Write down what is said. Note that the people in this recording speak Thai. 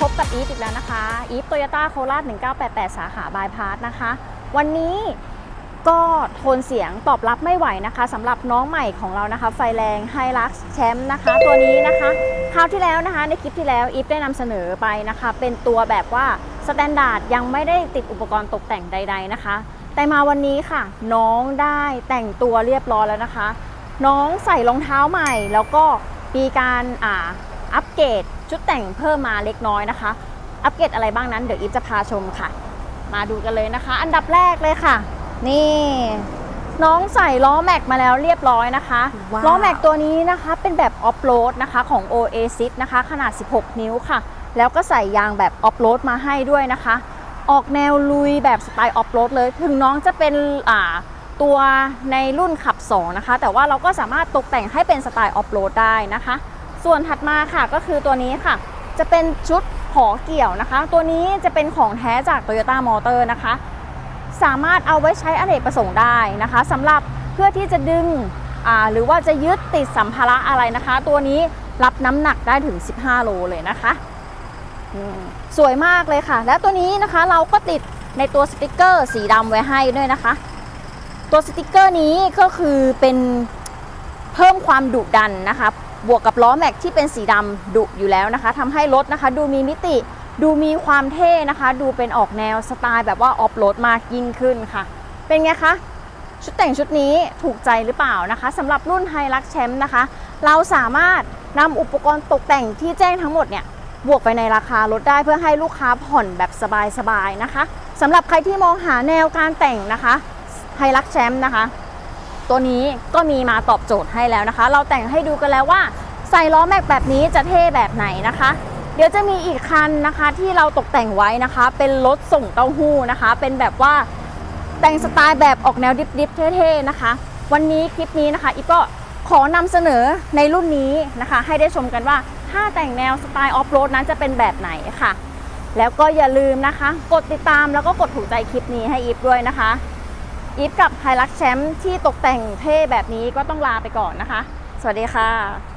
พบกับอีกแล้วนะคะ อีฟโตโยต้าโคราช 1988 สาขาบายพาสนะคะ วันนี้ก็โทนเสียงตอบรับไม่ไหวนะคะสำหรับน้องใหม่ของเรานะคะ ไฟแรงไฮลักซ์แชมป์นะคะ ตัวนี้นะคะคราวที่แล้วนะคะ ในคลิปที่แล้วอีฟได้นำเสนอไปนะคะ เป็นตัวแบบว่าสแตนดาร์ดยังไม่ได้ติดอุปกรณ์ตกแต่งใด ๆนะคะ แต่มาวันนี้ค่ะ น้องได้แต่งตัวเรียบร้อยแล้วนะคะ น้องใส่รองเท้าใหม่ แล้วก็มีการอ่าอัปเกรด ชุดแต่งเพิ่มมาเล็กน้อยนะคะ อัปเกรดอะไรบ้างนั้นเดี๋ยวอีฟจะพาชมค่ะ มาดูกันเลยนะคะ อันดับแรกเลยค่ะ นี่ น้องใส่ล้อแม็กมาแล้วเรียบร้อยนะคะว้าวล้อแม็กตัวนี้นะคะเป็นแบบออฟโรดนะคะของ Oasis นะคะ ขนาด 16 นิ้วค่ะ แล้วก็ใส่ยางแบบออฟโรดมาให้ด้วยนะคะ ออกแนวลุยแบบสไตล์ออฟโรดเลย ถึงน้องจะเป็นอ่าตัวในรุ่นขับ 2 นะคะ แต่ว่าเราก็สามารถตกแต่งให้เป็นสไตล์ออฟโรดได้นะคะ ส่วนถัดมาค่ะก็คือตัวนี้ค่ะ จะเป็นชุดหอเกี่ยวนะคะ ตัวนี้จะเป็นของแท้จาก Toyota Motor นะคะ สามารถเอาไว้ใช้อเนกประสงค์ได้นะคะสำหรับเพื่อที่จะดึงหรือว่าจะยึดติดสัมภาระอะไรนะคะ ตัวนี้รับน้ำหนักได้ถึง 15 โลเลยนะคะสวยมากเลยค่ะ และตัวนี้นะคะเราก็ติดในตัวสติกเกอร์สีดำไว้ให้ด้วยนะคะ ตัวสติกเกอร์นี้ก็คือเป็นเพิ่มความดุดันนะคะ บวกกับล้อแม็กที่เป็นสีดำดุอยู่แล้วนะคะทำให้รถนะคะ ดูมีมิติ ดูมีความเท่นะคะ ดูเป็นออกแนวสไตล์แบบว่าออฟโรดมากยิ่งขึ้นค่ะ เป็นไงคะชุดแต่งชุดนี้ถูกใจหรือเปล่านะคะสำหรับรุ่นไฮรักแชมป์นะคะ เราสามารถนำอุปกรณ์ตกแต่งที่แจ้งทั้งหมดเนี่ยบวกไปในราคารถได้เพื่อให้ลูกค้าผ่อนแบบสบายๆนะคะสำหรับใครที่มองหาแนวการแต่งนะคะไฮรักแชมป์นะคะ ตัวนี้ก็มีมาตอบโจทย์ให้แล้วนะคะ เราแต่งให้ดูกันแล้วว่าใส่ล้อแม็กแบบนี้จะเท่แบบไหนนะคะ เดี๋ยวจะมีอีกคันนะคะที่เราตกแต่งไว้นะคะ เป็นรถส่งเต้าหู้นะคะ เป็นแบบว่าแต่งสไตล์แบบออกแนวดิบๆเท่ๆนะคะ วันนี้คลิปนี้นะคะอีฟก็ขอนำเสนอในรุ่นนี้นะคะ ให้ได้ชมกันว่าถ้าแต่งแนวสไตล์ออฟโรดนั้นจะเป็นแบบไหนค่ะ แล้วก็อย่าลืมนะคะ กดติดตามแล้วก็กดถูกใจคลิปนี้ให้อีฟด้วยนะคะ อีฟกับไฮรักแชมป์ที่ตกแต่งเท่แบบนี้ก็ต้องลาไปก่อนนะคะ สวัสดีค่ะ